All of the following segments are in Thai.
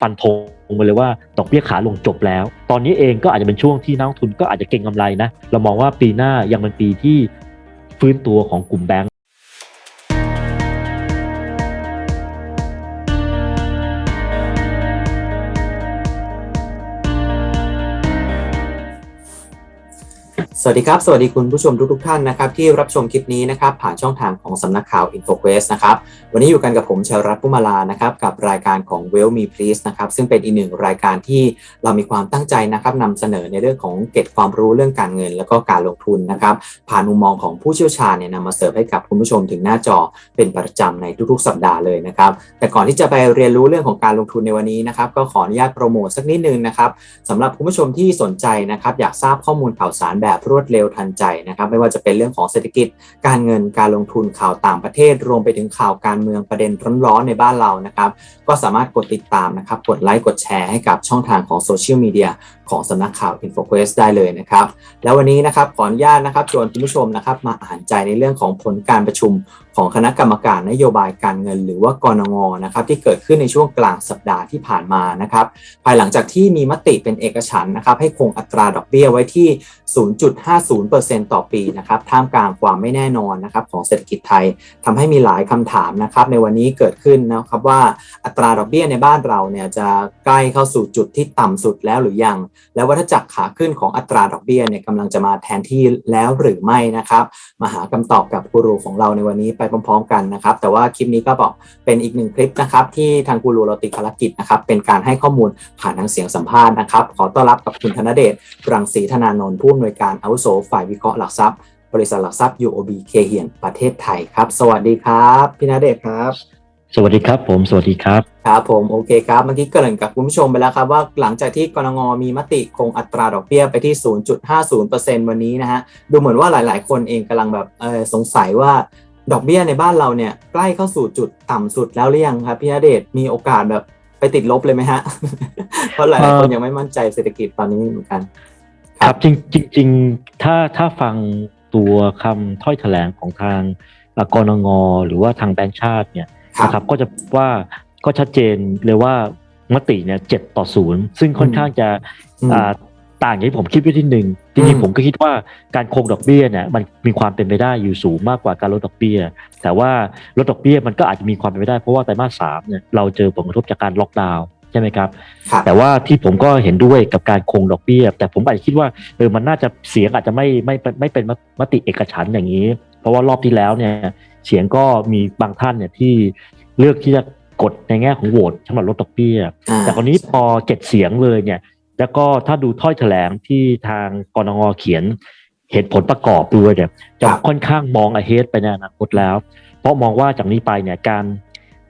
ฟันธงไปเลยว่าดอกเบี้ยขาลงจบแล้ว ตอนนี้เองก็อาจจะเป็นช่วงที่นักทุนก็อาจจะเก่งกำไรนะ เรามองว่าปีหน้ายังเป็นปีที่ฟื้นตัวของกลุ่มแบงก์ วัสดีครับ สวัสดีคุณผู้ชมทุกๆท่านนะครับที่รับชมคลิปนี้นะครับผ่านช่องทางของสำนักข่าว InfoQuest นะครับวันนี้อยู่กันกับผมเชลรัตน์พุมาลานะครับกับรายการของ Well Me Please นะครับซึ่งเป็นอีกหนึ่งรายการที่เรามีความตั้งใจนะครับนำเสนอในเรื่องของเก็บความรู้เรื่องการเงิน แล้วก็การลงทุนนะครับผ่านมุมมองของผู้เชี่ยวชาญเนี่ยนำมาเสิร์ฟให้กับคุณผู้ชมถึงหน้าจอเป็นประจำในทุกๆ สัปดาห์เลยนะครับแต่ก่อนที่จะไปเรียนรู้เรื่องของการลงทุนในวันนี้นะครับก็ขออนุญาตโปรโมทสักนิดนึงนะครับสำหรับคุณผู้ชมที่สนใจนะครับอยากทราบข้อมูลข่าวสารแบบรวดเร็วทันใจนะครับ ไม่ว่าจะเป็นเรื่องของเศรษฐกิจ การเงินการลงทุนข่าวต่างประเทศ รวมไปถึงข่าวการเมืองประเด็นร้อนๆในบ้านเรานะครับ ก็สามารถกดติดตามนะครับ กดไลค์กดแชร์ให้กับช่องทางของโซเชียลมีเดีย ของสำนักข่าว InfoQuest ได้เลยนะครับ แล้ววันนี้นะครับขออนุญาตนะครับชวนคุณผู้ชมนะครับมาอ่านใจในเรื่องของผลการประชุมของคณะกรรมการนโยบายการเงิน หรือว่ากรงงนะครับที่เกิดขึ้นในช่วงกลางสัปดาห์ที่ผ่านมานะครับ ภายหลังจากที่มีมติเป็นเอกฉันนะครับให้คงอัตราดอกเบี้ยไว้ที่ 0.50%ต่อปีนะครับท่ามกลางความไม่แน่นอนนะครับของเศรษฐกิจไทยทำให้มีหลายคำถามนะครับในวันนี้เกิดขึ้นนะครับว่าอัตราดอกเบี้ยในบ้านเราเนี่ยจะใกล้เข้าสู่จุดที่ต่ำสุดแล้วหรือยังแล้ววัฏจักรขาขึ้นของอัตราดอกเบี้ยเนี่ยกำลังจะมาแทนที่แล้วหรือไม่นะครับ มาหาคำตอบกับกูรูของเราในวันนี้ไปพร้อมๆกันนะครับ แต่ว่าคลิปนี้ก็บอกเป็นอีกหนึ่งคลิปนะครับ ที่ทางกูรูเราติดภารกิจนะครับ เป็นการให้ข้อมูลผ่านทางเสียงสัมภาษณ์นะครับ ขอต้อนรับกับคุณธนเดชรังสีธนานนท์ผู้อำนวยการอาวุโสฝ่ายวิเคราะห์หลักทรัพย์บริษัทหลักทรัพย์ UOB เคเฮียนประเทศไทยครับ สวัสดีครับ พี่นเดชครับ สวัสดีครับผมสวัสดีครับครับผมโอเคครับเมื่อกี้เกริ่นกับคุณผู้ชมไปแล้วครับว่าหลังจากที่กรงงมีมติคงอัตราดอกเบี้ยไปที่ 0.50%วันนี้นะฮะดูเหมือนว่าหลายๆ คนเองกำลังแบบเออสงสัยว่าดอกเบี้ยในบ้านเราเนี่ยใกล้เข้าสู่จุดต่ำสุดแล้วหรือยังครับพี่นเดชมีโอกาสแบบไปติดลบเลยไหมฮะ เพราะหลายๆคนยังไม่มั่นใจเศรษฐกิจตอนนี้เหมือนกัน ครับจริงจริงจริงถ้าถ้าฟังตัวคำถ้อยแถลงของทางกรงงหรือว่าทางแบงก์ชาติเนี่ยครับ นะครับก็จะว่าก็ชัดเจนเลยว่ามติเนี่ยเจ็ดต่อศูนย์ซึ่งค่อนข้างจะอืมอ่าต่างจากที่ผมคิดไว้ที่หนึ่งจอืริงมๆผมก็คิดว่าการคงดอกเบี้ยเนี่ยมันมีความเป็นไปได้อยู่สูงมากกว่าการลดดอกเบี้ย แต่ว่าลดดอกเบี้ยมันก็อาจจะมีความเป็นไปได้เพราะว่าไตรมาสสามเนี่ยเราเจอผลกระทบจากการล็อกดาวน์ใช่ไหมครับครับแต่ว่าที่ผมก็เห็นด้วยกับการคงดอกเบี้ย แต่ผมอาจจะคิดว่าเออมันน่าจะเสียงอาจจะไม่ไม่ไม่ไม่เป็นมติเอกฉันท์อย่างนี้ เพราะว่ารอบที่แล้วเนี่ย เสียงก็มีบางท่านเนี่ยที่เลือกที่จะกดในแง่ของโหวตสำหรับลดดอกเบี้ยอ่าแต่คราวนี้พอเจ็ดเสียงเลยเนี่ย แล้วก็ถ้าดูถ้อยแถลงที่ทางกรงงเขียนเหตุผลประกอบด้วยเนี่ยจะครับค่อนข้างมองอเฮดไปในอนาคตแล้ว เพราะมองว่าจากนี้ไปเนี่ยการ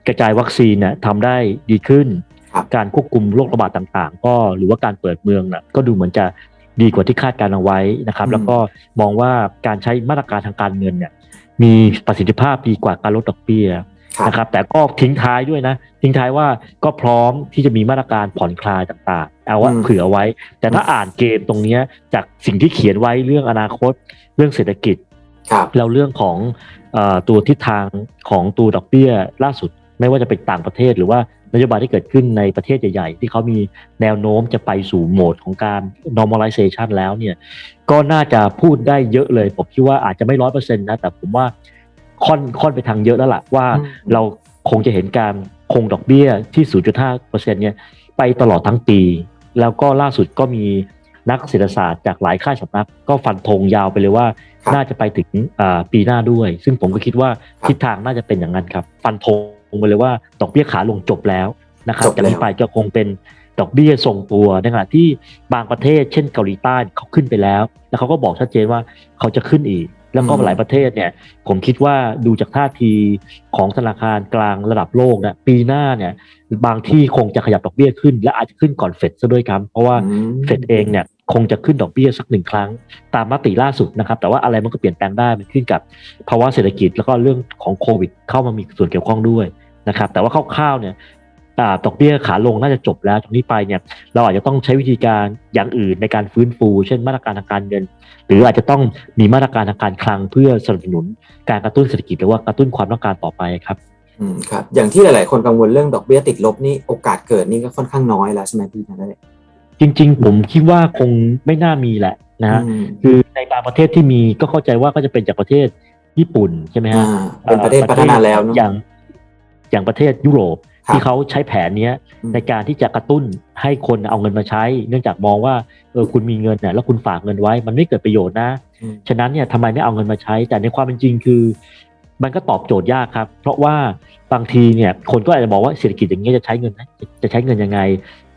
กระจายวัคซีนเนี่ยทำได้ดีขึ้นครับการควบคุมโรคระบาดต่างๆ ก็หรือว่าการเปิดเมืองน่ะก็ดูเหมือนจะดีกว่าที่คาดการเอาไว้นะครับอืมแล้วก็มองว่าการใช้มาตรการทางการเงินเนี่ย มีประสิทธิภาพดีกว่าการลดดอกเบี้ยครับนะครับ แต่ก็ทิ้งท้ายด้วยนะ ทิ้งท้ายว่าก็พร้อมที่จะมีมาตรการผ่อนคลายต่างๆ เอาว่าอืมเผื่อไว้ แต่ถ้าอ่านเกมตรงเนี้ยจากสิ่งที่เขียนไว้เรื่องอนาคต เรื่องเศรษฐกิจครับแล้วเรื่องของเออตัวทิศทางของตัวดอกเบี้ยล่าสุดไม่ว่าจะเป็นต่างประเทศหรือว่า นโยบายที่เกิดขึ้นในประเทศใหญ่ ๆ ที่เขามีแนวโน้มจะไปสู่โหมดของการ normalization แล้วเนี่ยก็น่าจะพูดได้เยอะเลย ผมคิดว่าอาจจะไม่ร้อยเปอร์เซ็นต์นะ แต่ผมว่าค่อนค่อนไปทางเยอะแล้วล่ะว่าอืมเราคงจะเห็นการคงดอกเบี้ยที่ 0.5%เนี่ยไปตลอดทั้งปี แล้วก็ล่าสุดก็มีนักเศรษฐศาสตร์จากหลายค่ายสำนักก็ฟันธงยาวไปเลยว่าครับน่าจะไปถึงอ่าปีหน้าด้วย ซึ่งผมก็คิดว่าครับทิศทางน่าจะเป็นอย่างนั้นครับ ฟันธง ไปเลยว่าดอกเบี้ยขาลงจบแล้วนะครับจบแล้วจากนี้ไปก็คงเป็นดอกเบี้ยทรงตัวในขณะที่บางประเทศเช่นเกาหลีใต้เขาขึ้นไปแล้ว แล้วเขาก็บอกชัดเจนว่าเขาจะขึ้นอีก แล้วก็อืมหลายประเทศเนี่ยผมคิดว่าดูจากท่าทีของธนาคารกลางระดับโลกนะปีหน้าเนี่ยบางที่คงจะขยับดอกเบี้ยขึ้น และอาจจะขึ้นก่อนเฟดซะด้วยครับเพราะว่าอืมเฟดเองเนี่ยคงจะขึ้นดอกเบี้ยสักหนึ่งครั้ง ตามมติล่าสุดนะครับ แต่ว่าอะไรมันก็เปลี่ยนแปลงได้มันขึ้นกับภาวะเศรษฐกิจแล้วก็เรื่องของโควิด เข้ามามีส่วนเกี่ยวข้องด้วย นะครับ แต่ว่าคร่าวๆเนี่ยอ่าดอกเบี้ยขาลงน่าจะจบแล้วจากนี้ไปเนี่ยเราอาจจะต้องใช้วิธีการอย่างอื่นในการฟื้นฟู เช่นมาตรการทางการเงิน หรืออาจจะต้องมีมาตรการทางการคลังเพื่อสนับสนุน การกระตุ้นเศรษฐกิจหรือว่ากระตุ้นความต้องการต่อไปครับอืมครับ อย่างที่หลาย ๆ คนกังวลเรื่องดอกเบี้ยติดลบนี่โอกาสเกิดนี่ก็ค่อนข้างน้อยแล้วใช่ไหมพี่นะได้จริง ๆ ผมคิดว่าคงไม่น่ามีแหละนะฮะอืมคือในบางประเทศที่มีก็เข้าใจว่าก็จะเป็นจากประเทศญี่ปุ่นใช่ไหมอ่าฮะเป็นประเทศพัฒนาแล้วเนอะอย่าง อย่างประเทศยุโรปครับที่เขาใช้แผนเนี้ยอืมในการที่จะกระตุ้นให้คนเอาเงินมาใช้ เนื่องจากมองว่าเออคุณมีเงินเนี่ยแล้วคุณฝากเงินไว้ มันไม่เกิดประโยชน์นะอืมฉะนั้นเนี่ยทำไมไม่เอาเงินมาใช้ แต่ในความเป็นจริงคือ มันก็ตอบโจทย์ยากครับ เพราะว่าบางทีเนี่ยคนก็อาจจะบอกว่าเศรษฐกิจอย่างนี้ยจะใช้เงินนะจะจะใช้เงินยังไง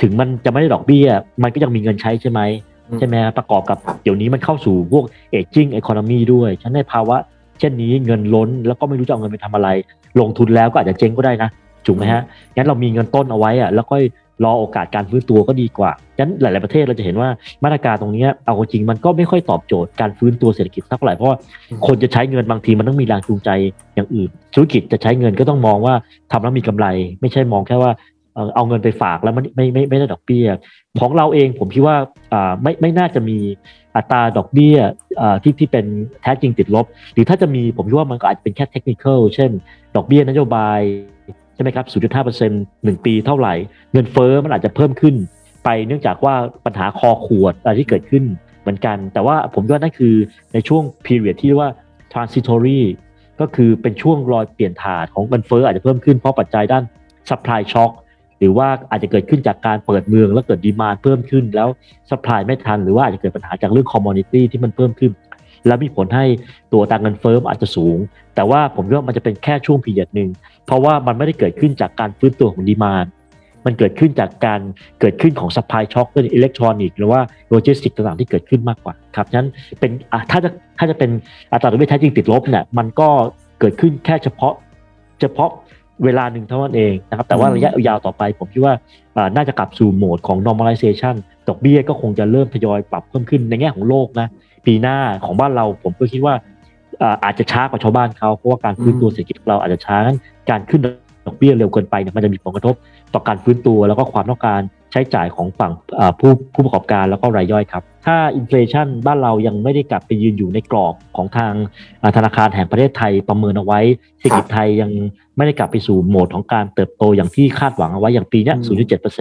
ถึงมันจะไม่ได้ดอกเบี้ย มันก็ยังมีเงินใช้ใช่ไหมใช่ไหมฮะประกอบกับครับเดี๋ยวนี้มันเข้าสู่พวก aging economy ด้วยฉะนั้นในภาวะ เช่นนี้เงินล้นแล้วก็ไม่รู้จะเอาเงินไปทำอะไร ลงทุนแล้วก็อาจจะเจ๊งก็ได้นะถูกไหมฮะงั้นเรามีเงินต้นเอาไว้อะแล้วก็รอโอกาสการฟื้นตัวก็ดีกว่างั้นหลาย ๆ ประเทศเราจะเห็นว่ามาตรการตรงนี้เอาจริงมันก็ไม่ค่อยตอบโจทย์การฟื้นตัวเศรษฐกิจเท่าไหร่เพราะคนจะใช้เงินบางทีมันต้องมีแรงจูงใจอย่างอื่น ธุรกิจจะใช้เงินก็ต้องมองว่าทำแล้วมีกำไร ไม่ใช่มองแค่ว่า เอาเงินไปฝากแล้วมันไม่ไม่ไม่ได้ดอกเบี้ย ของเราเองผมคิดว่าไม่ไม่น่าจะมีอัตราดอกเบี้ยที่ที่เป็นแท้จริงติดลบ หรือถ้าจะมีผมคิดว่ามันก็อาจจะเป็นแค่เทคนิคเช่น ดอกเบี้ยนโยบายใช่ไหมครับ 0.5%หนึ่งปีเท่าไหร่ เงินเฟ้อมันอาจจะเพิ่มขึ้น ไปเนื่องจากว่าปัญหาคอขวดอะไรที่เกิดขึ้นเหมือนกัน แต่ว่าผมว่านั่นคือในช่วง period ที่เรียกว่า transitory ก็คือเป็นช่วงรอยเปลี่ยนถ่านของเงินเฟ้ออาจจะเพิ่มขึ้นเพราะปัจจัยด้าน supply shock หรือว่าอาจจะเกิดขึ้นจากการเปิดเมืองแล้วเกิดดีมานเพิ่มขึ้น แล้วสป라이ไม่ทันหรือว่าอาจจะเกิดปัญหาจากเรื่องคอมม o นิตี้ที่มันเพิ่มขึ้น แล้วมีผลให้ตัวตังเงินเฟ้ออาจจะสูง แต่ว่าผมว่ามันจะเป็นแค่ช่วงพีเรียดหนึ่งเพราะว่ามันไม่ได้เกิดขึ้นจากการฟื้นตัวของดีมานมันเกิดขึ้นจากการเกิดขึ้นของสปายช็อคเรื่องอิเล็กทรอนิกส์หรือว่าโลจิสติกต่างๆที่เกิดขึ้นมากกว่าครับฉะนั้นเป็นถ้าจะถ้าจะเป็นอัตราดอกเบี้ยแท้จริงติดลบเนี่ยมันก็เกิดขึ้นแค่เฉพาะ เฉพาะ เวลาหนึ่งเท่านั้นเองนะครับแต่ว่าอืมระยะยาวต่อไปผมคิดว่าอ่าน่าจะกลับสู่โหมดของ normalization ดอกเบี้ยก็คงจะเริ่มทยอยปรับเพิ่มขึ้นในแง่ของโลกนะปีหน้าของบ้านเราผมก็คิดว่าอ่าอาจจะช้ากว่าชาวบ้านเขาเพราะว่าการฟื้นตัวเศรษฐกิจของเราอาจจะช้างั้นการขึ้นดอกเบี้ยเร็วเกินไปเนี่ยมันจะมีผลกระทบต่อการฟื้นตัวแล้วก็ความต้องการ ใช้จ่ายของฝั่งอ่าผู้ผู้ประกอบการแล้วก็รายย่อยครับ ถ้าอินฟลชันบ้านเรายังไม่ได้กลับไปยืนอยู่ในกรอบของทางอ่าธนาคารแห่งประเทศไทยประเมินเอาไว้เศรษฐกิจไทยยังไม่ได้กลับไปสู่โหมดของการเติบโตอย่างที่คาดหวังเอาไว้อย่างปีเนี้ยอืม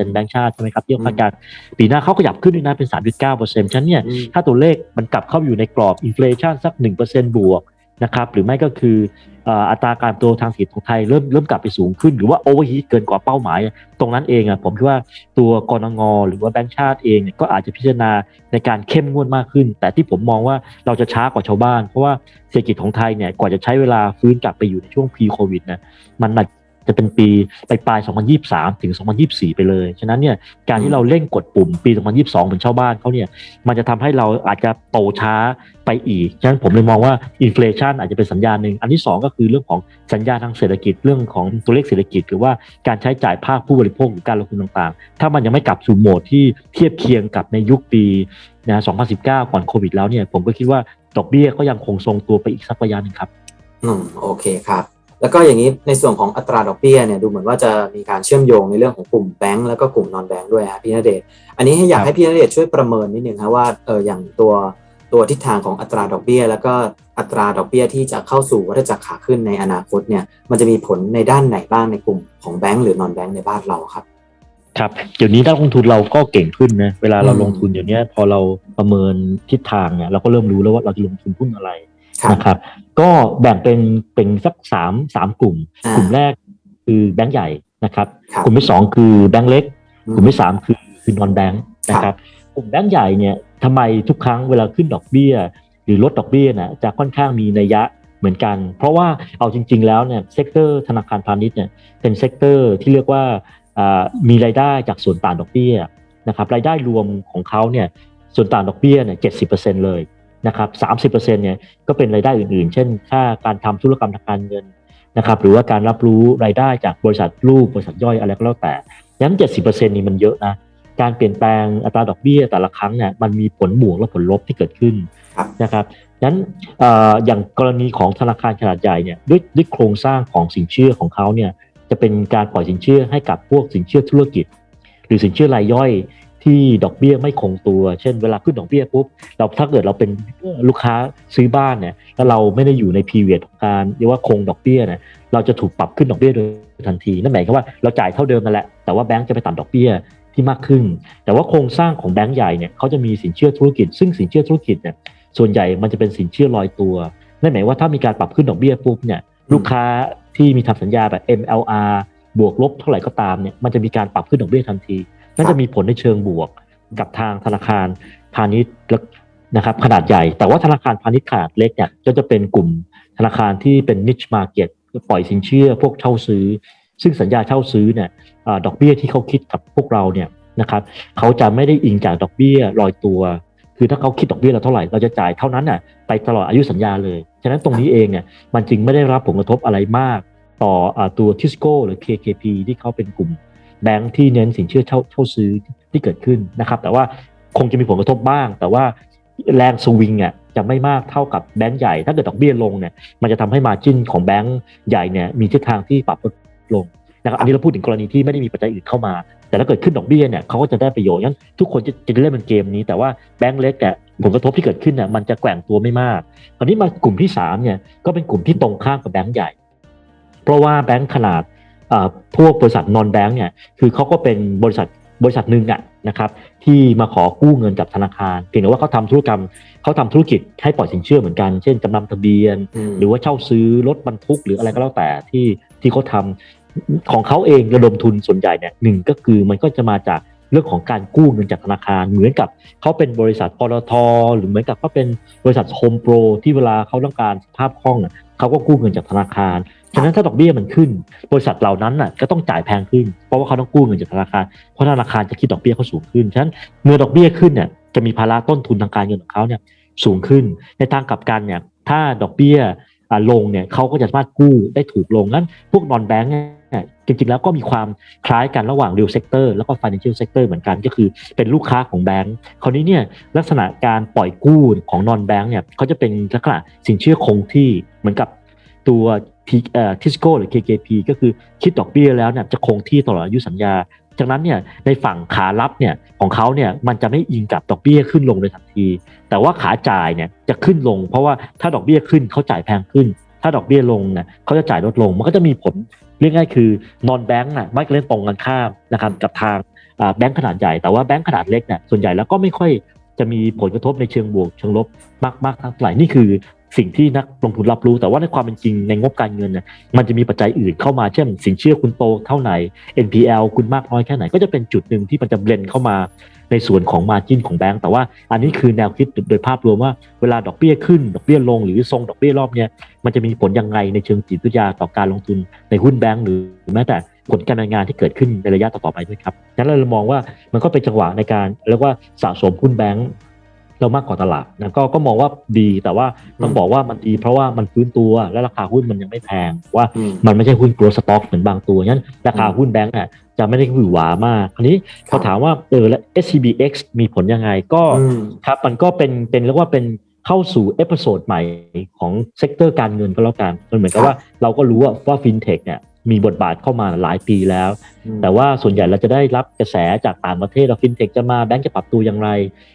0.7%แบงก์ชาติใช่ไหมครับที่คาดการณ์ปีหน้าเขาขยับขึ้นด้วยนะเป็น 3.9%ฉะนั้นเนี่ยอืมถ้าตัวเลขมันกลับเข้าอยู่ในกรอบอินฟลชันสัก 1%บวก นะครับหรือไม่ก็คืออัตราการโตทางเศรษฐกิจของไทยเริ่มเริ่มกลับไปสูงขึ้น หรือว่าโอเวอร์ฮีทเกินกว่าเป้าหมาย ตรงนั้นเองอะผมคิดว่าตัวกรงงหรือว่าแบงก์ชาติเองเนี่ยก็อาจจะพิจารณาในการเข้มงวดมากขึ้น แต่ที่ผมมองว่าเราจะช้ากว่าชาวบ้าน เพราะว่าเศรษฐกิจของไทยเนี่ยกว่าจะใช้เวลาฟื้นกลับไปอยู่ในช่วง pre covid นะมันอาจ จะเป็นปีปลายปลาย 2023 ถึง 2024 ไปเลย ฉะนั้นเนี่ยการที่เราเร่งกดปุ่มปี 2022 เหมือนชาวบ้านเขาเนี่ยมันจะทำให้เราอาจจะโตช้าไปอีก ฉะนั้นผมเลยมองว่าอินฟลชันอาจจะเป็นสัญญาณหนึ่ง อันที่ 2 ก็คือเรื่องของสัญญาณทางเศรษฐกิจเรื่องของตัวเลขเศรษฐกิจ หรือว่าการใช้จ่ายภาคผู้บริโภคหรือการลงทุนต่างๆ ถ้ามันยังไม่กลับสู่โหมดที่เทียบเคียงกับในยุคปีนะ2019 ก่อนโควิดแล้วเนี่ยผมก็คิดว่าดอกเบี้ยก็ยังคงทรงตัวไปอีกสักระยะหนึ่งครับ อืม โอเคครับ แล้วก็อย่างนี้ในส่วนของอัตราดอกเบี้ยเนี่ยดูเหมือนว่าจะมีการเชื่อมโยงในเรื่องของกลุ่มแบงก์แล้วก็กลุ่มนอนแบงก์ด้วยฮะพี่ณเดชอันนี้ให้อยากให้พี่ณเดชช่วยประเมินนิดนึงครับว่าเอออย่างตัวตัวทิศทางของอัตราดอกเบี้ย แล้วก็อัตราดอกเบี้ยที่จะเข้าสู่วัฏจักรขาขึ้นในอนาคตเนี่ยมันจะมีผลในด้านไหนบ้างในกลุ่มของแบงก์หรือนอนแบงก์ในบ้านเราครับครับเดี๋ยวนี้นักลงทุนเราก็เก่งขึ้นนะเวลาเราลงทุนเดี๋ยวนี้พอเราประเมินทิศทางเนี่ยเราก็เริ่มรู้แล้วว่าเราจะลงทุนหุ้นอะไร นะครับ ก็แบ่งเป็นเป็นสักสามสามกลุ่มอ่ากลุ่มแรกคือแบงก์ใหญ่นะครับครับ กลุ่มที่สองคือแบงก์เล็กอืกลุ่มที่สามคือคือนอนแบงก์นะคครัรับบกลุ่มแบงก์ใหญ่เนี่ยทำไมทุกครั้งเวลาขึ้นดอกเบี้ย หรือลดดอกเบี้ยนะจะค่อนข้างมีนัยยะเหมือนกัน เพราะว่าเอาจริง ๆ แล้วเนี่ยเซกเตอร์ธนาคารพาณิชย์เนี่ยเป็นเซกเตอร์ที่เรียกว่าอ่ามีรายได้จากส่วนต่างดอกเบี้ยนะครับรายได้รวมของเขาเนี่ยส่วนต่างดอกเบี้ยเนี่ยเจ็ดสิบเปอร์เซ็นเลย นะครับสามสิบเปอร์เซ็นเนี่ยก็เป็นรายได้อื่นๆ เช่น ค่าการทำธุรกรรมทางการเงินนะครับ หรือว่าการรับรู้รายได้จากบริษัทลูกบริษัทย่อยอะไรก็แล้วแต่ย้ำเจ็ดสิบเปอร์เซ็นนี่มันเยอะนะ การเปลี่ยนแปลงอัตราดอกเบี้ยแต่ละครั้งเนี่ยมันมีผลบวกและผลลบที่เกิดขึ้นครับนะครับนั้นเอ่ออย่างกรณีของธนาคารขนาดใหญ่เนี่ยด้วยด้วยโครงสร้างของสินเชื่อของเขาเนี่ยจะเป็นการปล่อยสินเชื่อให้กับพวกสินเชื่อธุรกิจ หรือสินเชื่อรายย่อย ที่ดอกเบี้ยไม่คงตัว เช่นเวลาขึ้นดอกเบี้ยปุ๊บเราถ้าเกิดเราเป็นลูกค้าซื้อบ้านเนี่ยแล้วเราไม่ได้อยู่ในพีเรียดของการเรียกว่าคงดอกเบี้ยเนี่ยเราจะถูกปรับขึ้นดอกเบี้ยโดยทันทีนั่นหมายความว่าเราจ่ายเท่าเดิมนั่นแหละแต่ว่าแบงก์จะไปต่ำดอกเบี้ยที่มากขึ้น แต่ว่าโครงสร้างของแบงก์ใหญ่เนี่ยเขาจะมีสินเชื่อธุรกิจ ซึ่งสินเชื่อธุรกิจเนี่ยส่วนใหญ่มันจะเป็นสินเชื่อลอยตัวนั่นหมายว่าถ้ามีการปรับขึ้นดอกเบี้ยปุ๊บเนี่ยลูกค้าที่มีทำสัญญาแบบ MLR บวกลบเท่าไหร่ก็ตามเนี่ยมันจะมีการปรับขึ้นดอกเบี้ยทันที นั่นจะมีผลในเชิงบวกกับทางธนาคารพาณิชย์นะครับขนาดใหญ่ แต่ว่าธนาคารพาณิชย์ขนาดเล็กเนี่ยก็จะเป็นกลุ่มธนาคารที่เป็น niche market ปล่อยสินเชื่อพวกเช่าซื้อ ซึ่งสัญญาเช่าซื้อเนี่ยอดอกเบี้ยที่เขาคิดกับพวกเราเนี่ยนะครับเขาจะไม่ได้อิงจากดอกเบี้ยลอยตัว คือถ้าเขาคิดดอกเบี้ยเราเท่าไหร่เราจะจ่ายเท่านั้นน่ะไปตลอดอายุสัญญาเลย ฉะนั้นตรงนี้เองเนี่ยมันจึงไม่ได้รับผลกระทบอะไรมาก ต่ออตัวทิสโก้หรือ KKP ที่เขาเป็นกลุ่ม แบงค์ที่เน้นสินเชื่อเช่าเช่าซื้อที่เกิดขึ้นนะครับ แต่ว่าคงจะมีผลกระทบบ้าง แต่ว่าแรงสวิงอะจะไม่มากเท่ากับแบงค์ใหญ่ ถ้าเกิดดอกเบี้ยลงเนี่ยมันจะทำให้มาจิ้นของแบงค์ใหญ่เนี่ยมีทิศทางที่ปรับลดลงนะครับอันนี้เราพูดถึงกรณีที่ไม่ได้มีปัจจัยอื่นเข้ามา แต่ถ้าเกิดขึ้นดอกเบี้ยเนี่ยเขาก็จะได้ประโยชน์งั้นทุกคนจะจะเล่นเป็นเกมนี้ แต่ว่าแบงค์เล็กเนี่ยผลกระทบที่เกิดขึ้นเนี่ยมันจะแกว่งตัวไม่มากตอนนี้มากลุ่มที่สามเนี่ยก็เป็นกลุ่มที่ตรงข้ามกับแบงค์ใหญ่ เพราะว่าแบงค์ขนาดอ่า พวกบริษัทนอนแบงค์เนี่ยคือเขาก็เป็นบริษัทบริษัทหนึ่งอะนะครับที่มาขอกู้เงินกับธนาคารเพียงแต่ว่าเขาทำธุรกรรมเขาทำธุรกิจให้ปล่อยสินเชื่อเหมือนกันเช่นจำนำทะเบียนมหรือว่าเช่าซื้อรถบรรทุกหรืออะไรก็แล้วแต่ที่ที่เขาทำของเขาเองระดมทุนส่วนใหญ่เนี่ยหนึ่งก็คือมันก็จะมาจากเรื่องของการกู้เงินจากธนาคาร เหมือนกับเขาเป็นบริษัทปตทหรือเหมือนกับเขาเป็นบริษัทโฮมโปรที่เวลาเขาต้องการสภาพคล่องอะเขาก็กู้เงินจากธนาคาร ฉะนั้นถ้าดอกเบี้ยมันขึ้น บริษัทเหล่านั้นน่ะก็ต้องจ่ายแพงขึ้น เพราะว่าเขาต้องกู้เงินจากธนาคาร เพราะธนาคารจะคิดดอกเบี้ยเขาสูงขึ้น ฉะนั้นเมื่อดอกเบี้ยขึ้นเนี่ยจะมีภาระต้นทุนทางการเงินของเขาเนี่ยสูงขึ้น ในทางกลับกันเนี่ยถ้าดอกเบี้ยอ่าลงเนี่ยเขาก็จะสามารถกู้ได้ถูกลงนั้นพวกนอนแบงก์เนี่ยจริงๆแล้วก็มีความคล้ายกันระหว่าง real sector แล้วก็ financial sector เหมือนกันก็คือเป็นลูกค้าของแบงก์คราวนี้เนี่ยลักษณะการปล่อยกู้ของนอนแบงก์เนี่ยเขาจะเป็นลักษณะสินเชื่อคงที่เหมือนกับ ตัวทิสโก้หรือ KKP ก็คือคิดดอกเบี้ยแล้วเนี่ยจะคงที่ตลอดอายุสัญญาจากนั้นเนี่ยในฝั่งขารับเนี่ยของเขาเนี่ยมันจะไม่อิงกับดอกเบี้ยขึ้นลงเลยทันที แต่ว่าขาจ่ายเนี่ยจะขึ้นลง เพราะว่าถ้าดอกเบี้ยขึ้นเขาจ่ายแพงขึ้น ถ้าดอกเบี้ยลงเนี่ยเขาจะจ่ายลดลง มันก็จะมีผลเรียกง่ายคือนอนแบงก์น่ะไม่เล่นตรงกันข้ามนะครับกับทางแบงก์ขนาดใหญ่แต่ว่าแบงก์ขนาดเล็กเนี่ยส่วนใหญ่แล้วก็ไม่ค่อยจะมีผลกระทบในเชิงบวกเชิงลบมากมากเท่าไหร่นี่คือ สิ่งที่นักลงทุนรับรู้แต่ว่าในความเป็นจริงในงบการเงินเนี่ยมันจะมีปัจจัยอื่นเข้ามาเช่น สินเชื่อคุณโตเท่าไหร่ NPL คุณมากน้อยแค่ไหน ก็จะเป็นจุดหนึ่งที่มันจะเบลนเข้ามาในส่วนของมาจินของแบงก์แต่ว่าอันนี้คือแนวคิดโดยภาพรวมว่าเวลาดอกเบี้ยขึ้น ดอกเบี้ยลงหรือทรงดอกเบี้ยรอบเนี้ยมันจะมีผลยังไงในเชิงจิตวิทยาต่อการลงทุนในหุ้นแบงก์หรือแม้แต่ผลการดำเนินงานที่เกิดขึ้นในระยะต่อๆไปด้วยครับงั้นเรามองว่ามันก็เป็นจังหวะในการเรียกว่าสะสมหุ้นแบงก์ เรามากกว่าตลาดนะก็ก็มองว่าดีแต่ว่าต้องบอกว่ามันดีเพราะว่ามันฟื้นตัวและราคาหุ้นมันยังไม่แพงว่าอืมมันไม่ใช่หุ้น growth stock เหมือนบางตัวงั้นราคาหุ้นแบงก์อะจะไม่ได้หวือหวามากคราวนี้พอถามว่าเออแล้ว SCBX มีผลยังไงก็อืมครับมันก็เป็นเป็นเรียกว่าเป็นเข้าสู่เอพิโซดใหม่ของเซกเตอร์การเงินก็แล้วกันมันเหมือนกับครับว่าเราก็รู้ว่าว่าฟินเทคเนี่ย มีบทบาทเข้ามาหลายปีแล้วอืมแต่ว่าส่วนใหญ่เราจะได้รับกระแสจากต่างประเทศเราฟินเทคจะมาแบงก์จะปรับตัวอย่างไร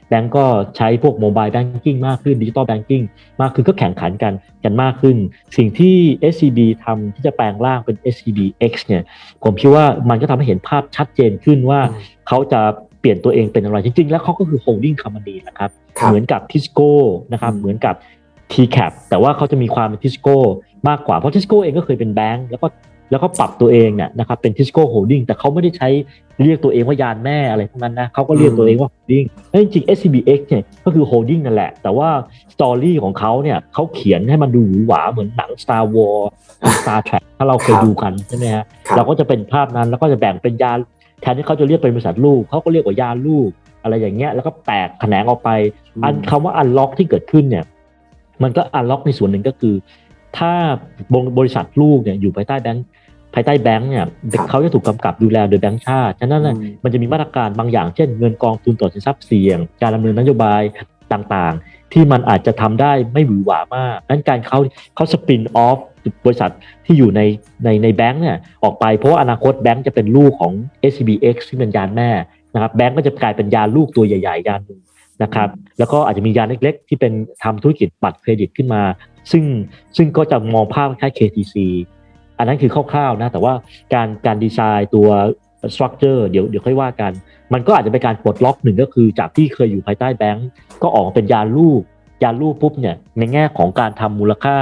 แบงก์ก็ใช้พวกโมบายแบงกิ้งมากขึ้นดิจิตอลแบงกิ้งมากขึ้นก็แข่งขันกันกันมากขึ้น สิ่งที่ SCB ทำที่จะแปลงร่างเป็น SCBX เนี่ยผมคิดว่ามันก็ทำให้เห็นภาพชัดเจนขึ้นว่าอืมเขาจะเปลี่ยนตัวเองเป็นอะไรจริงๆ แล้วเขาก็คือ holding company นะครับครับเหมือนกับทิสโก้นะครับอืมเหมือนกับ TCAP แต่ว่าเขาจะมีความเป็นทิสโก้มากกว่าเพราะทิสโก้เองก็เคยเป็นแบงก์แล้วก็ แล้วก็ปรับตัวเองเนี่ยนะครับเป็นทิสโก้โฮลดิ้งแต่เขาไม่ได้ใช้เรียกตัวเองว่ายานแม่อะไรพวกนั้นนะเขาก็เรียกตัวเองว่าโฮลดิ้งแล้วจริงๆ SCBX เนี่ยก็คือโฮลดิ้งนั่นแหละ แต่ว่าสตอรี่ของเขาเนี่ยเขาเขียนให้มันดูหวือหวาเหมือนหนัง Star Wars Star Trek ถ้าเราเคยครับดูกันใช่ไหมฮะครับเราก็จะเป็นภาพนั้นแล้วก็จะแบ่งเป็นยานแทนที่เขาจะเรียกเป็นบริษัทลูกเขาก็เรียกว่ายานลูกอะไรอย่างเงี้ยแล้วก็แตกแขนงออกไป อันคำว่าอันล็อกที่เกิดขึ้นเนี่ยมันก็อันล็อกในส่วนหนึ่งก็คือ ถ้าบริษัทลูกเนี่ยอยู่ภายใต้แบงค์ภายใต้แบงค์เนี่ยครับเขาจะถูกกำกับดูแลโดยแบงค์ชาติ ฉะนั้นน่ะอืมมันจะมีมาตรการบางอย่างเช่นเงินกองทุนต่อสินทรัพย์เสี่ยง การดำเนินนโยบายต่างๆ ที่มันอาจจะทำได้ไม่หวือหวามาก นั้นการเขาเขาสปินออฟบริษัทที่อยู่ในในในแบงค์เนี่ยออกไปเพราะว่าอนาคตแบงค์จะเป็นลูกของ SCBX ซึ่งเป็นยานแม่นะครับแบงก์ก็จะกลายเป็นยาลูกตัวใหญ่ๆยาหนึ่งนะครับแล้วก็อาจจะมียาเล็กๆ ที่เป็นทำธุรกิจบัตรเครดิตขึ้นมา ซึ่งซึ่งก็จะมองภาพคล้าย KTC อันนั้นคือคร่าวๆนะแต่ว่าการการดีไซน์ตัว structure เดี๋ยวเดี๋ยวค่อยว่ากัน มันก็อาจจะเป็นการปลดล็อกหนึ่งก็คือจากที่เคยอยู่ภายใต้แบงก์ก็ออกมาเป็นยาลูกยาลูกปุ๊บเนี่ยในแง่ของการทำมูลค่า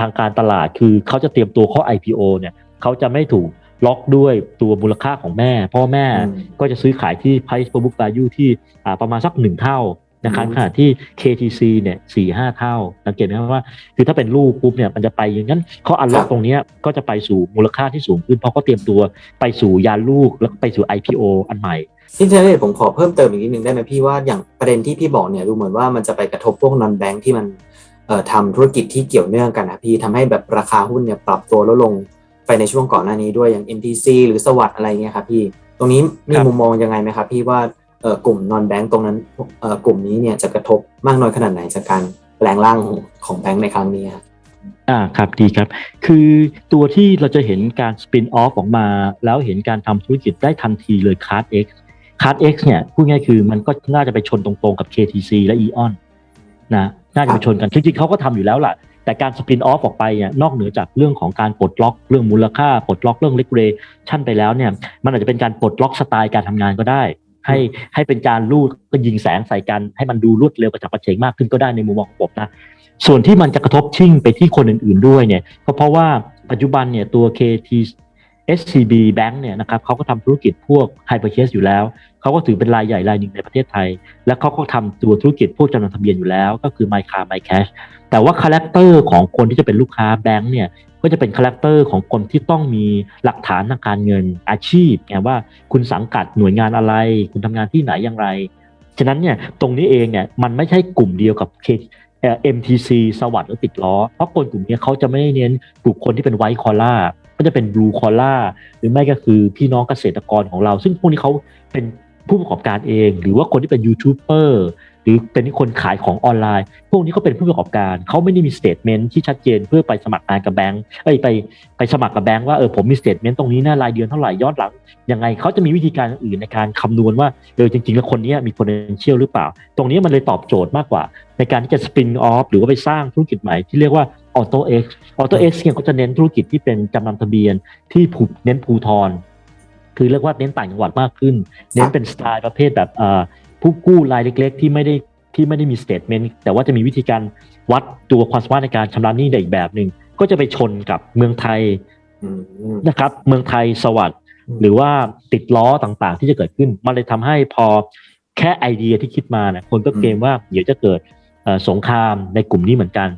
ทางการตลาดคือเขาจะเตรียมตัวเข้า IPO เนี่ยเขาจะไม่ถูกล็อกด้วยตัวมูลค่าของแม่เพราะว่าแม่อืมก็จะซื้อขายที่ price per book value ที่อ่าประมาณสักหนึ่งเท่า นะครับอืมขณะที่ KTC เนี่ยสี่ห้าเท่า สังเกตไหมครับว่า คือถ้าเป็นลูกปุ๊บเนี่ยมันจะไปอย่างนั้นเขาอันล็อกตรงเนี้ยก็จะไปสู่มูลค่าที่สูงขึ้น เพราะเขาเตรียมตัวไปสู่ยานลูกแล้วก็ไปสู่ IPO อันใหม่ที่เทเลผมขอเพิ่มเติมอีกนิดนึงได้ไหมพี่ว่าอย่างประเด็นที่พี่บอกเนี่ยดูเหมือนว่ามันจะไปกระทบพวกนอนแบงค์ที่มันเอ่อทำธุรกิจที่เกี่ยวเนื่องกันนะพี่ทำให้แบบราคาหุ้นเนี่ยปรับตัวลดลงไปในช่วงก่อนหน้านี้ด้วยอย่าง MTC หรือสวัสด์อะไรเงี้ยครับพี่ ตรงนี้มีครับมุมมองยังไงไหมครับพี่ว่าเอ่อ กลุ่มนอนแบงค์ตรงนั้นกลุ่มนี้เนี่ยจะกระทบมากน้อยขนาดไหนจากการแปลงร่างของแบงค์ในครั้งนี้ครับอ่าครับดีครับ คือตัวที่เราจะเห็นการสปินออฟออกมา แล้วเห็นการทำธุรกิจได้ทันทีเลย Card X Card X เนี่ยพูดง่ายคือมันก็น่าจะไปชนตรงๆกับ KTC และ Eon นะน่าจะไปชนกันจริงๆเขาก็ทำอยู่แล้วล่ะ แต่การสปินออฟออกไปเนี่ยนอกเหนือจากเรื่องของการปลดล็อกเรื่องมูลค่าปลดล็อกเรื่องเลกเรชั่นไปแล้วเนี่ยมันอาจจะเป็นการปลดล็อกสไตล์การทำงานก็ได้ ให้ให้เป็นการลูดก็ยิงแสงใส่กัน ให้มันดูรวดเร็วกระฉับกระเฉงมากขึ้นก็ได้ในมุมมองของผมนะส่วนที่มันจะกระทบชิ่งไปที่คนอื่นๆด้วยเนี่ยก็เพราะว่าปัจจุบันเนี่ยตัว KT SCB Bank เนี่ยนะครับเขาก็ทำธุรกิจพวก Hypercase อยู่แล้ว เขาก็ถือเป็นรายใหญ่รายหนึ่งในประเทศไทย และเขาก็ทำตัวธุรกิจพวกจำนำทะเบียนอยู่แล้ว ก็คือ My Car My Cash แต่ว่าคาแรคเตอร์ของคนที่จะเป็นลูกค้าแบงก์เนี่ยก็จะเป็นคาแรคเตอร์ของคนที่ต้องมีหลักฐานทางการเงินอาชีพไงว่าคุณสังกัดหน่วยงานอะไร คุณทำงานที่ไหนอย่างไร ฉะนั้นเนี่ยตรงนี้เองเนี่ยมันไม่ใช่กลุ่มเดียวกับ K เอ่อ MTC สวัสด์หรือติดล้อ เพราะคนกลุ่มนี้เขาจะไม่ได้เน้นกลุ่มคนที่เป็นไวท์คอล่า จะเป็นบลูคอล่าหรือไม่ก็คือพี่น้องเกษตรกรของเรา ซึ่งพวกนี้เขาเป็นผู้ประกอบการเอง หรือว่าคนที่เป็นยูทูบเบอร์หรือเป็นคนขายของออนไลน์ พวกนี้เขาเป็นผู้ประกอบการเขาไม่ได้มีสเตทเมนที่ชัดเจนเพื่อไปสมัครงานกับแบงก์ไปไปสมัครกับแบงก์ว่าเออผมมีสเตทเมนตรงนี้นะรายเดือนเท่าไหร่ย้อนหลังยังไงเขาจะมีวิธีการอื่นในการคำนวณว่าเออจริง ๆ แล้วคนนี้มี potential หรือเปล่า ตรงนี้มันเลยตอบโจทย์มากกว่า ในการที่จะ spin off หรือว่าไปสร้างธุรกิจใหม่ที่เรียกว่า Auto X Auto X เนี่ยก็จะเน้นธุรกิจที่เป็นจำนำทะเบียนที่ผูกเน้นภูทร คือเรียกว่าเน้นต่างจังหวัดมากขึ้น เน้นเป็นสไตล์ประเภทแบบเอ่อผู้กู้รายเล็ก ๆ ที่ไม่ได้ที่ไม่ได้มี statement แต่ว่าจะมีวิธีการวัดตัวความสามารถในการชำระหนี้ในอีกแบบหนึ่งก็จะไปชนกับเมืองไทยอืมนะครับ เมืองไทยสวัสด์หรือว่าติดล้อต่างๆ ที่จะเกิดขึ้น มันเลยทำให้พอแค่ไอเดียที่คิดมาเนี่ยคนก็เกมว่าเดี๋ยวจะเกิดเอ่อสงครามในกลุ่มนี้เหมือนกัน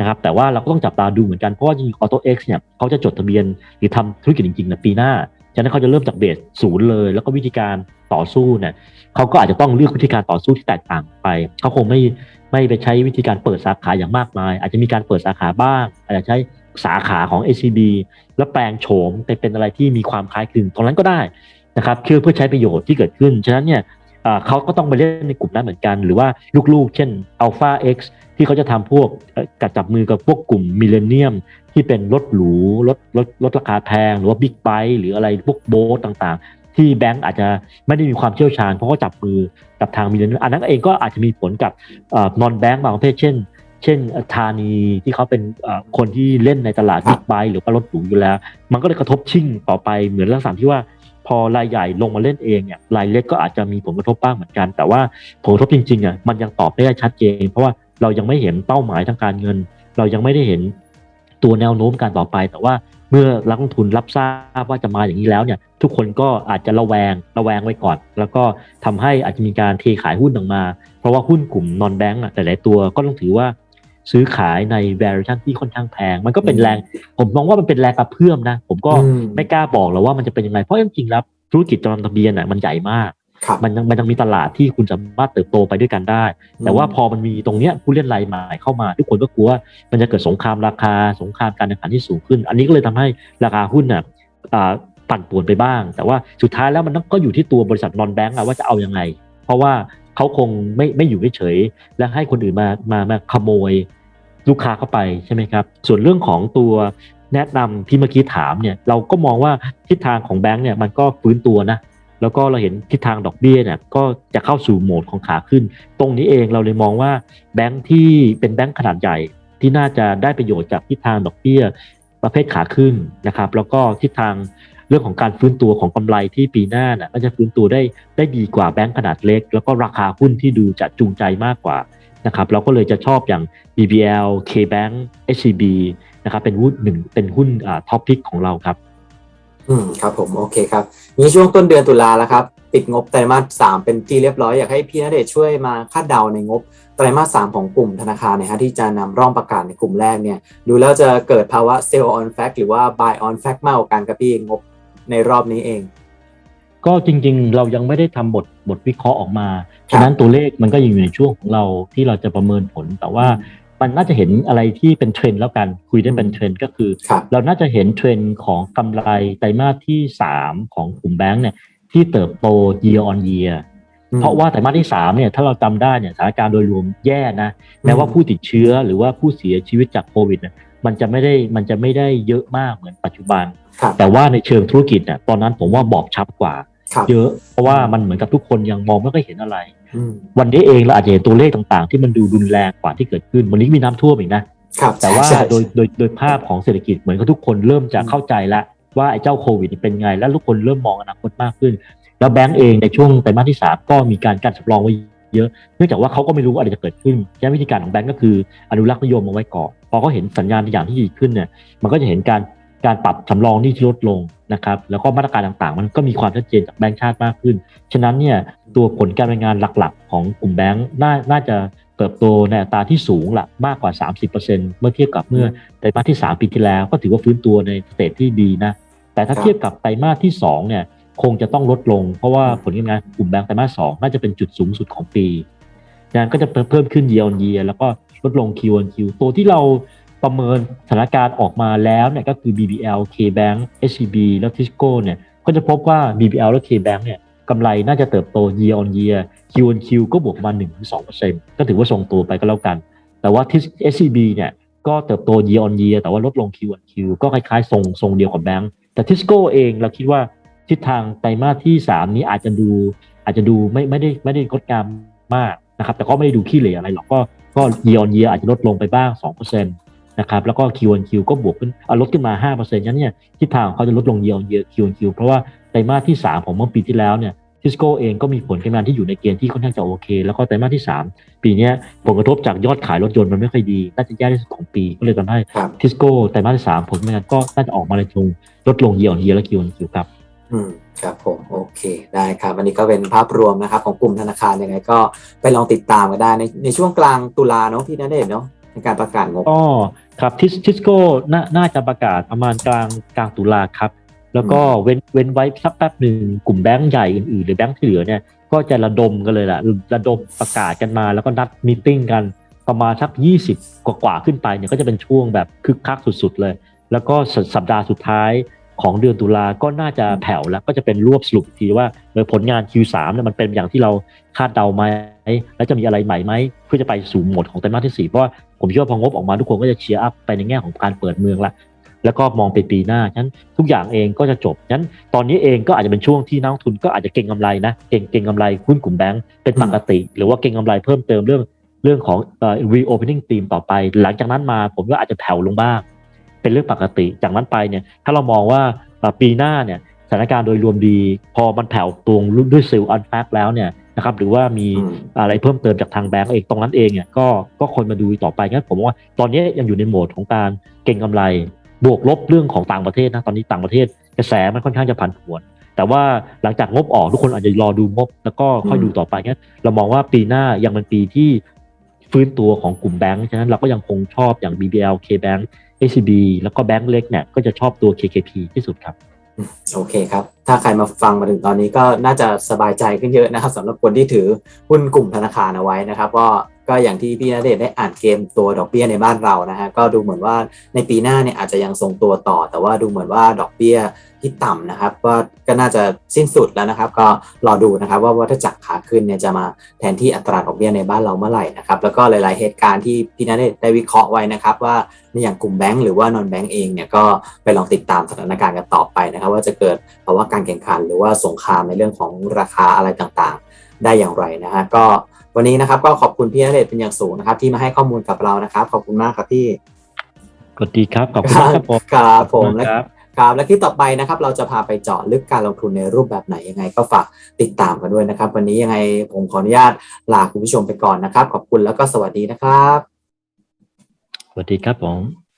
นะครับแต่ว่าเราก็ต้องจับตาดูเหมือนกัน เพราะว่าจริงๆ Auto X เนี่ยเขาจะจดทะเบียนหรือทำธุรกิจจริงๆในปีหน้า ฉะนั้นเขาจะเริ่มจากเบสศูนย์เลย แล้วก็วิธีการต่อสู้เนี่ยเขาก็อาจจะต้องเลือกวิธีการต่อสู้ที่แตกต่างไป เขาคงไม่ไม่ไปใช้วิธีการเปิดสาขาอย่างมากมาย อาจจะมีการเปิดสาขาบ้าง อาจจะใช้สาขาของ ACB แล้วแปลงโฉมไปเป็นอะไรที่มีความคล้ายคลึงตรงนั้นก็ได้นะครับเพื่อเพื่อใช้ประโยชน์ที่เกิดขึ้น ฉะนั้นเนี่ย เขาก็ต้องไปเล่นในกลุ่มนั้นเหมือนกัน หรือว่าลูกๆ เช่น Alpha X ที่เขาจะทำพวกกัดจับมือกับพวกกลุ่มมิเลเนียมที่เป็นรถหรูรถรถรถราคาแพง หรือว่าบิ๊กไบค์หรืออะไรพวกโบ๊ทต่างๆ ที่แบงก์อาจจะไม่ได้มีความเชี่ยวชาญ เพราะว่าจับมือกับทางมิเลเนียมอันนั้นเองก็อาจจะมีผลกับนอนแบงก์บางประเภทเช่น เช่นธานีที่เขาเป็นคนที่เล่นในตลาดบบิ๊กไบค์หรือว่ารถหรูอยู่แล้ว มันก็เลยกระทบชิ่งต่อไปเหมือนลักษณะที่ว่า พอรายใหญ่ลงมาเล่นเองเนี่ยรายเล็กก็อาจจะมีผลกระทบบ้างเหมือนกัน แต่ว่าผลกระทบจริงๆอะมันยังตอบไม่ได้ชัดเจน เพราะว่าเรายังไม่เห็นเป้าหมายทางการเงิน เรายังไม่ได้เห็นตัวแนวโน้มการต่อไป แต่ว่าเมื่อนักลงทุนรับทราบว่าจะมาอย่างนี้แล้วเนี่ย ทุกคนก็อาจจะระแวงระแวงไว้ก่อน แล้วก็ทำให้อาจจะมีการเทขายหุ้นออกมา เพราะว่าหุ้นกลุ่มนอนแบงก์อะแต่หลายตัวก็ต้องถือว่า ซื้อขายใน valuation ที่ค่อนข้างแพง มันก็เป็นแรง ผมมองว่ามันเป็นแรงกระเพื่อมนะ ผมก็อืมไม่กล้าบอกหรอกว่ามันจะเป็นยังไง เพราะจริงๆแล้วธุรกิจจำนำทะเบียนน่ะมันใหญ่มากครับมันยังมันยังมีตลาดที่คุณสามารถเติบโตไปด้วยกันได้ แต่ว่าพอมันมีตรงเนี้ยผู้เล่นรายใหม่เข้ามา ทุกคนก็กลัวว่ามันจะเกิดสงครามราคาสงครามการแข่งขันที่สูงขึ้น อันนี้ก็เลยทำให้ราคาหุ้นน่ะอ่าปั่นป่วนไปบ้าง แต่ว่าสุดท้ายแล้วมันก็อยู่ที่ตัวบริษัทนอนแบงก์ว่าจะเอายังไง เพราะว่าเขาคงไม่ไม่อยู่เฉยๆและให้คนอื่นมามามาขโมย ลูกค้าเข้าไปใช่ไหมครับ ส่วนเรื่องของตัวแนะนำที่เมื่อกี้ถามเนี่ยเราก็มองว่าทิศทางของแบงก์เนี่ยมันก็ฟื้นตัวนะแล้วก็เราเห็นทิศทางดอกเบี้ยเนี่ยก็จะเข้าสู่โหมดของขาขึ้น ตรงนี้เองเราเลยมองว่าแบงค์ที่เป็นแบงค์ขนาดใหญ่ที่น่าจะได้ประโยชน์จากทิศทางดอกเบี้ยประเภทขาขึ้นนะครับ แล้วก็ทิศทางเรื่องของการฟื้นตัวของกำไรที่ปีหน้าน่ะก็จะฟื้นตัวได้ได้ดีกว่าแบงก์ขนาดเล็ก แล้วก็ราคาหุ้นที่ดูจะจูงใจมากกว่า นะครับเราก็เลยจะชอบอย่าง BBL KBank SCB นะครับเป็นหุ้นหนึ่งเป็นหุ้นท็อปพิกของเราครับ อืมครับผมโอเคครับนี้ช่วงต้นเดือนตุลาแล้วครับ ปิดงบไตรมาสสามเป็นที่เรียบร้อยอยากให้พี่ณเดชช่วยมาคาดเดาในงบไตรมาสสามของกลุ่มธนาคารนะฮะที่จะนำร่องประกาศในกลุ่มแรกเนี่ย ดูแล้วจะเกิดภาวะ sell on fact หรือว่า buy on fact มากกว่ากันครับพี่งบในรอบนี้เอง ก็จริงๆ เรายังไม่ได้ทำบทบทวิเคราะห์ออกมา ฉะนั้นตัวเลขมันก็ยังอยู่ในช่วงของเราที่เราจะประเมินผล แต่ว่ามันน่าจะเห็นอะไรที่เป็นเทรนด์แล้วกัน คุยได้เป็นเทรนด์ก็คือครับเราน่าจะเห็นเทรนด์ของกำไรไตรมาสที่ 3 ของกลุ่มแบงก์เนี่ยที่เติบโต year on year เพราะว่าไตรมาสที่3เนี่ยถ้าเราจำได้เนี่ยสถานการณ์โดยรวมแย่นะแม้ว่าผู้ติดเชื้อหรือว่าผู้เสียชีวิตจากโควิดเนี่ยมันจะไม่ได้มันจะไม่ได้เยอะมากเหมือนปัจจุบันครับแต่ว่าในเชิงธุรกิจเนี่ยตอนนั้นผมว่าบอบช้ำกว่าครับเยอะเพราะว่ามันเหมือนกับทุกคนยังมองไม่ค่อยเห็นอะไรอืมวันนี้เองเราอาจจะเห็นตัวเลขต่างๆ ที่มันดูรุนแรงกว่าที่เกิดขึ้น วันนี้มีน้ำท่วมอีกนะครับแต่ว่าใช่โดยโดยโดยภาพของเศรษฐกิจเหมือนกับทุกคนเริ่มจะเข้าใจแล้วว่าไอ้เจ้าโควิดเป็นไง แล้วทุกคนเริ่มมองอนาคตมากขึ้น แล้วแบงก์เองในช่วงไตรมาสที่สามก็มีการการสำรองไว้เยอะ เนื่องจากว่าเขาก็ไม่รู้ว่าอะไรจะเกิดขึ้นฉะนั้นวิธีการของแบงก์ก็คืออนุรักษ์นิยมเอาไว้ก่อน พอเขาเห็นสัญญาณอย่างที่ดีขึ้นเนี่ย มันก็จะเห็นการ การปรับสำรองนี้ที่ลดลงนะครับแล้วก็มาตรการต่างๆ มันก็มีความชัดเจนจากแบงก์ชาติมากขึ้น ฉะนั้นเนี่ยตัวผลการดำเนินงานหลักๆ ของกลุ่มแบงก์น่าน่าจะเติบโตในอัตราที่สูงละมากกว่า 30%เมื่อเทียบกับเมื่อไตรมาสที่ 3 ปีที่แล้ว ก็ถือว่าฟื้นตัวในสเตจที่ดีนะแต่ถ้าเทียบกับไตรมาสที่2เนี่ยคงจะต้องลดลง เพราะว่าผลการงานกลุ่มแบงก์ไตรมาส2น่าจะเป็นจุดสูงสุดของปีงานก็จะเพิ่มขึ้น year on year แล้วก็ลดลง Q on Q ตัวที่เรา ประเมินสถานการณ์ออกมาแล้วเนี่ยก็คือ BBL KBank SCB แล้ว Tisco เนี่ยก็จะพบว่า BBL และ KBank เนี่ยกำไรน่าจะเติบโต year on year Q on Q ก็บวกประมา1-2%ก็ถือว่าทรงตัวไปก็แล้วกัน แต่ว่า SCB เนี่ยก็เติบโต year on year แต่ว่าลดลง Q on Q ก็คล้ายๆทรงทรงเดียวกับแบงก์แต่ Tisco เองเราคิดว่าทิศทางไตรมาสที่ 3 นี้อาจจะดูอาจจะดูไม่ไม่ได้ไม่ได้งดงามมากนะครับแต่ก็ไม่ได้ดูขี้เหร่อะไรหรอกก็ก็ year on year อาจจะลดลงไปบ้าง 2% นะครับแล้วก็ Q on Q ก็บวกขึ้นอะลดขึ้นมา5%งั้นเนี่ยทิศทางของเขาจะลดลง year on year Q on Q เพราะว่าไตรมาสที่ 3 ของเมื่อปีที่แล้วเนี่ยทิสโก้เองก็มีผลการงานที่อยู่ในเกณฑ์ที่ค่อนข้างจะโอเค แล้วก็ไตรมาสที่ 3 ปีเนี้ยผลกระทบจากยอดขายรถยนต์มันไม่ค่อยดี น่าจะแย่ที่สุดของปี ก็เลยทำให้ครับทิสโก้ไตรมาสที่ 3 ผลการงานก็น่าจะออกมาในทรงลดลงเยียร์เยียและคิวคิวครับ อืมครับผมโอเคได้ครับ อันนี้ก็เป็นภาพรวมนะครับของกลุ่มธนาคารยังไงก็ไปลองติดตามกันได้ในในช่วงกลางตุลาเนาะพี่ณเดชน์เนาะ ในการประกาศงบก็ครับทิสทิสโก้น่าน่าจะประกาศประมาณกลางกลางตุลาครับ แล้วก็เว้นเว้นไว้สักแป๊บหนึ่งกลุ่มแบงก์ใหญ่อื่นๆ หรือแบงก์ที่เหลือเนี่ยก็จะระดมกันเลยล่ะระดมประกาศกันมา แล้วก็นัดมีติ้งกันประมาณสัก 20 กว่าๆขึ้นไปเนี่ยก็จะเป็นช่วงแบบคึกคักสุดๆเลย แล้วก็สสัปดาห์สุดท้ายของเดือนตุลาก็น่าจะแผ่วแล้วก็จะเป็นรวบสรุปอีกทีว่าเออผลงาน Q3 เนี่ยมันเป็นอย่างที่เราคาดเดาไหม แล้วจะมีอะไรใหม่ไหมเพื่อจะไปสู่โหมดของไตรมาสที่สี่เพราะว่าผมเชื่อว่าพองบออกมาทุกคนก็จะเชียร์อัพไปในแง่ของการเปิดเมืองละแล้วก็มองไปปีหน้าฉะนั้นทุกอย่างเองก็จะจบฉะนั้นตอนนี้เองก็อาจจะเป็นช่วงที่นักลงทุนก็อาจจะเก็งกำไรนะเก่งเก่งกำไรหุ้นกลุ่มแบงก์เป็นปกติ หรือว่าเก่งกำไรเพิ่มเติมเรื่องเรื่องของเอ่อ reopening theme ต่อไป หลังจากนั้นมาผมว่าอาจจะแผ่วลงบ้าง เป็นเรื่องปกติ จากนั้นไปเนี่ยถ้าเรามองว่าปีหน้าเนี่ยสถานการณ์โดยรวมดี พอมันแผ่วตรงด้วยซิลอันแฟกแล้วเนี่ย นะครับหรือว่ามีอืมอะไรเพิ่มเติมจากทางแบงก์เองตรงนั้นเองเนี่ยก็ก็คนมาดูต่อไปงั้นผมว่าตอนนี้ยังอยู่ในโหมดของการเก็งกำไร บวกลบเรื่องของต่างประเทศนะตอนนี้ต่างประเทศกระแสมันค่อนข้างจะผันผวน แต่ว่าหลังจากงบออกทุกคนอาจจะรอดูงบ แล้วก็ค่อยดูต่อไปงั้นเรามองว่าปีหน้ายังเป็นปีที่ฟื้นตัวของกลุ่มแบงก์ฉะนั้นเราก็ยังคงชอบอย่าง BBL KBank ACB แล้วก็แบงก์เล็กเนี่ยก็จะชอบตัว KKP ที่สุดครับ โอเคครับ ถ้าใครมาฟังมาถึงตอนนี้ก็น่าจะสบายใจขึ้นเยอะนะครับสำหรับคนที่ถือหุ้นกลุ่มธนาคารเอาไว้นะครับก็ก็อย่างที่พี่ณเดชได้อ่านเกมตัวดอกเบี้ยในบ้านเรานะฮะก็ดูเหมือนว่าในปีหน้าเนี่ยอาจจะยังทรงตัวต่อ แต่ว่าดูเหมือนว่าดอกเบี้ย ที่ต่ำนะครับว่าก็น่าจะสิ้นสุดแล้วนะครับ ก็รอดูนะครับว่าวัฏจักรขาขึ้นเนี่ยจะมาแทนที่อัตราดอกเบี้ยในบ้านเราเมื่อไหร่นะครับ แล้วก็หลาย ๆ เหตุการณ์ที่พี่นัทได้วิเคราะห์ไว้นะครับ ว่าในอย่างกลุ่มแบงก์หรือว่านอนแบงก์เองเนี่ยก็ไปลองติดตามสถานการณ์กันต่อไปนะครับ ว่าจะเกิดภาวะการแข่งขัน หรือว่าสงครามในเรื่องของราคาอะไรต่างๆ ได้อย่างไรนะฮะก็วันนี้นะครับก็ขอบคุณพี่ณเดชน์เป็นอย่างสูงนะครับ ที่มาให้ข้อมูลกับเรานะครับ ขอบคุณมากครับพี่สวัสดีครับขอบคุณมากครับผมครับผมขอบ ครับครับและที่ต่อไปนะครับ เราจะพาไปเจาะลึกการลงทุนในรูปแบบไหนยังไง ก็ฝากติดตามกันด้วยนะครับ วันนี้ยังไงผมขออนุญาตลาคุณผู้ชมไปก่อนนะครับ ขอบคุณแล้วก็สวัสดีนะครับ สวัสดีครับผม